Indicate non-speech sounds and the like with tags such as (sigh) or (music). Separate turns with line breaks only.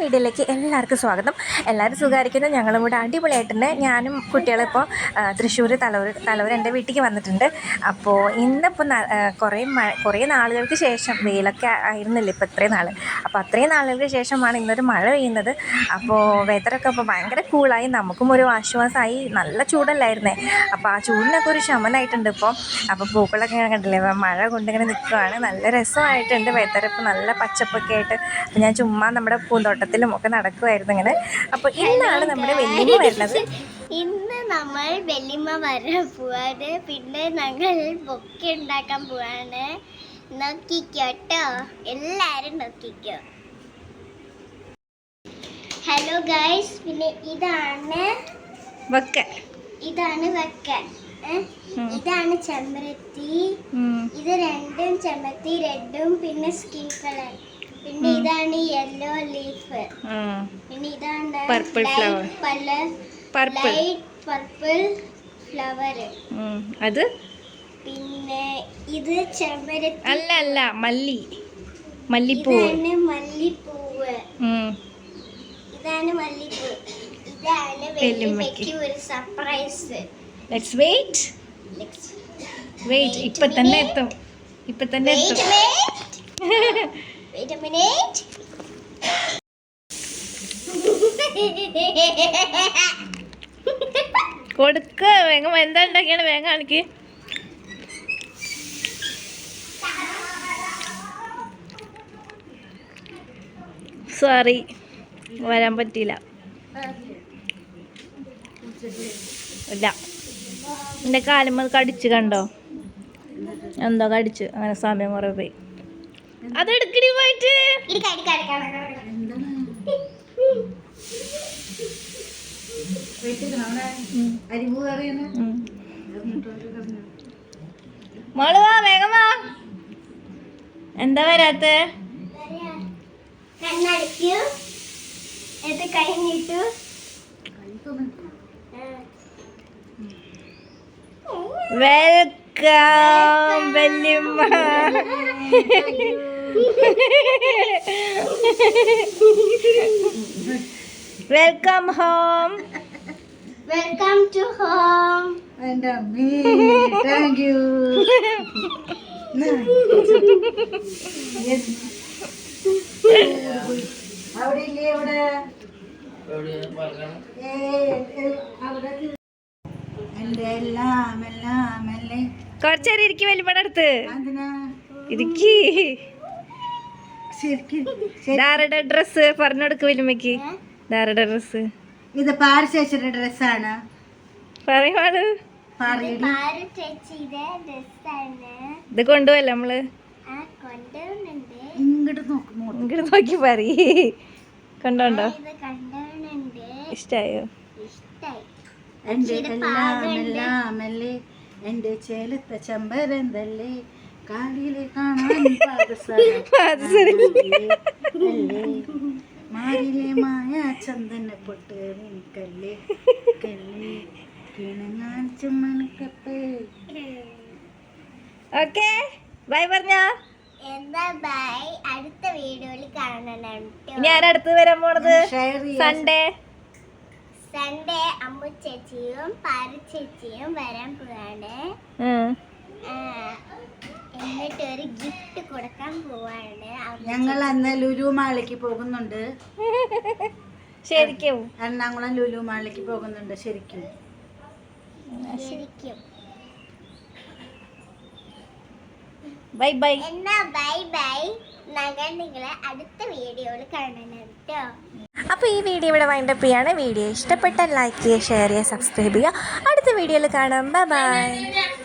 വീഡിയോയിലേക്ക് എല്ലാവർക്കും സ്വാഗതം. എല്ലാവരും സുഖമായിരിക്കുന്നു. ഞങ്ങളും കൂടെ അടിപൊളിയായിട്ടുണ്ട്. ഞാനും കുട്ടികളിപ്പോൾ തൃശ്ശൂർ തലവൂർ തലവൂർ എന്റെ വീട്ടിലേക്ക് വന്നിട്ടുണ്ട്. അപ്പോൾ ഇന്നിപ്പോൾ കുറേ മഴ കുറേ നാളുകൾക്ക് ശേഷം വെയിലൊക്കെ ആയിരുന്നില്ല ഇപ്പോൾ ഇത്രയും നാൾ അപ്പോൾ അത്രയും നാളുകൾക്ക് ശേഷമാണ് ഇന്നൊരു മഴ പെയ്യുന്നത്. അപ്പോൾ വെതറൊക്കെ ഇപ്പോൾ ഭയങ്കര കൂളായി നമുക്കും ഒരു ആശ്വാസമായി. നല്ല ചൂടല്ലായിരുന്നേ. അപ്പോൾ ആ ചൂടിനൊക്കെ ഒരു ശമനമായിട്ടുണ്ട് ഇപ്പോൾ അപ്പോൾ പൂക്കളൊക്കെ കണ്ടില്ലേ? മഴ കൊണ്ടിങ്ങനെ നിൽക്കുകയാണ് നല്ല രസമായിട്ടുണ്ട് വെതർ ഇപ്പോൾ നല്ല പച്ചപ്പൊക്കെ ആയിട്ട് അപ്പോൾ ഞാൻ ചുമ്മാ നമ്മുടെ പൂന്തോട്ടത്തിലും ഒക്കെ നടക്കുമായിരുന്നു ഇങ്ങനെ. അപ്പോൾ ഇന്നാണ് നമ്മുടെ വെല്ലുമ്മ വരുന്നത്.
ഇന്ന് നമ്മൾ വെല്ലിമ വരാൻ പോവാണ്. പിന്നെ ഞങ്ങൾ ബൊക്കെ ഉണ്ടാക്കാൻ പോവാണ്. നോക്കിക്കോട്ടോ. എല്ലാരും നോക്കിക്കോ. ഹലോ ഗൈസ് പിന്നെ ഇതാണ്
വക്ക.
ഇതാണ് വക്ക. ഇതാണ് ചെമ്പരത്തി. ഇത് രണ്ടും ചെമ്പരത്തി റെഡും പിന്നെ സ്കിൻ കളർ. പിന്നെ ഇതാണ് യെല്ലോ ലീഫ് പിന്നെ ഇതാണ്
purple flower purple
purple flower
അത്?
പിന്നെ ഇത് ചെമ്പരത്തി.
അല്ല അല്ല. മല്ലി. മല്ലിപ്പൂ.
മല്ലിപ്പൂവ് ഇതാണ് മല്ലിപ്പൂ. ഇതാണ്.
വെല്ലുമ്മയ്ക്ക്
ഒരു സർപ്രൈസ്
ലെറ്റ്സ് വെയിറ്റ് വെയിറ്റ് ഇപ്പൊ തന്നെ എത്തും. ഇപ്പൊ തന്നെ എത്തും. (laughs)
Wait a minute.
കൊടുക്ക. വേഗം എന്താ ഉണ്ടാക്കിയാണ്? വേഗം കാണിക്ക്. സോറി വരാൻ പറ്റിയില്ല. ഇല്ല. എന്റെ കാലുമ്മ കടിച്ച് കണ്ടോ? എന്തോ കടിച്ച്. അങ്ങനെ സമയം കുറേ പോയി. അതെടുക്കടി പോയിട്ട്. മോൾ വാ വേഗം വാ. എന്താ വരാത്ത?
കഴിഞ്ഞിട്ടു
വെൽക്കം വല്യമ്മ. Welcome home
welcome to home
എന്റെ അമ്മേ താങ്ക് യു അവിടെ ഇല്ലേ എല്ലാം എല്ലാം അല്ലേ
കുറച്ചേരം ഇരിക്കും വലിയപ്പടെ അടുത്ത്
അതിനാ
ഇരിക്കി. ധാരയുടെ ഡ്രസ്സ് പറഞ്ഞെടുക്ക് വലിയമ്മക്ക് ധാരയുടെ ഡ്രസ്സ്
ഇത് പാരശേഷന്റെ ഡ്രസ്സാണ്
പറയുവാണ്. ഇത് കൊണ്ടുപോയല്ലേ
നമ്മൾ?
ഇങ്ങോട്ട്
നോക്കി പറയ. കണ്ടോണ്ടോ? ഇഷ്ടായോ?
എന്റെ
ചേലത്തെ
എല്ലാം ചേലത്ത ചമ്പരന്തല്ലേ കാലിലെ കാണാൻ മാറിലെ മായ ചന്ദന പൊട്ട് നിനക്കല്ലേ കല്ലേ കിണങ്ങാൻ ചുമ്മനക്കപ്പ്
ഓക്കെ ബൈ പറഞ്ഞോ.
എന്താ ബൈ അടുത്ത വീഡിയോയിൽ കാണണം ട്ടോ.
ഇനി ആരടുത്ത് വരാൻ പോണത്? സൺഡേ
സൺഡേ അമ്മു ചേച്ചിയും പാരി ചേച്ചിയും വരാൻ പോവാണ്. എന്നിട്ട് ഒരു ഗിഫ്റ്റ് കൊടുക്കാൻ പോവാണ്.
ഞങ്ങൾ അന്ന് ലുലു മാളിലേക്ക് പോകുന്നുണ്ട്.
ശരിക്കും.
എറണാകുളം ലുലു മാളിലേക്ക് പോകുന്നുണ്ട് ശരിക്കും.
ശരിക്കും.
Bye bye.
എന്നാ ബൈ ബൈ. ഞങ്ങൾ നിങ്ങളെ അടുത്ത വീഡിയോയിൽ കാണണം കേട്ടോ.
അപ്പോൾ ഈ വീഡിയോ ഇവിടെ വൈൻഡപ്പ് ചെയ്യാണ്. വീഡിയോ ഇഷ്ടപ്പെട്ടാൽ ലൈക്ക് ചെയ്യുക ഷെയർ ചെയ്യുക സബ്സ്ക്രൈബ് ചെയ്യുക. അടുത്ത വീഡിയോയിൽ കാണാം. Bye bye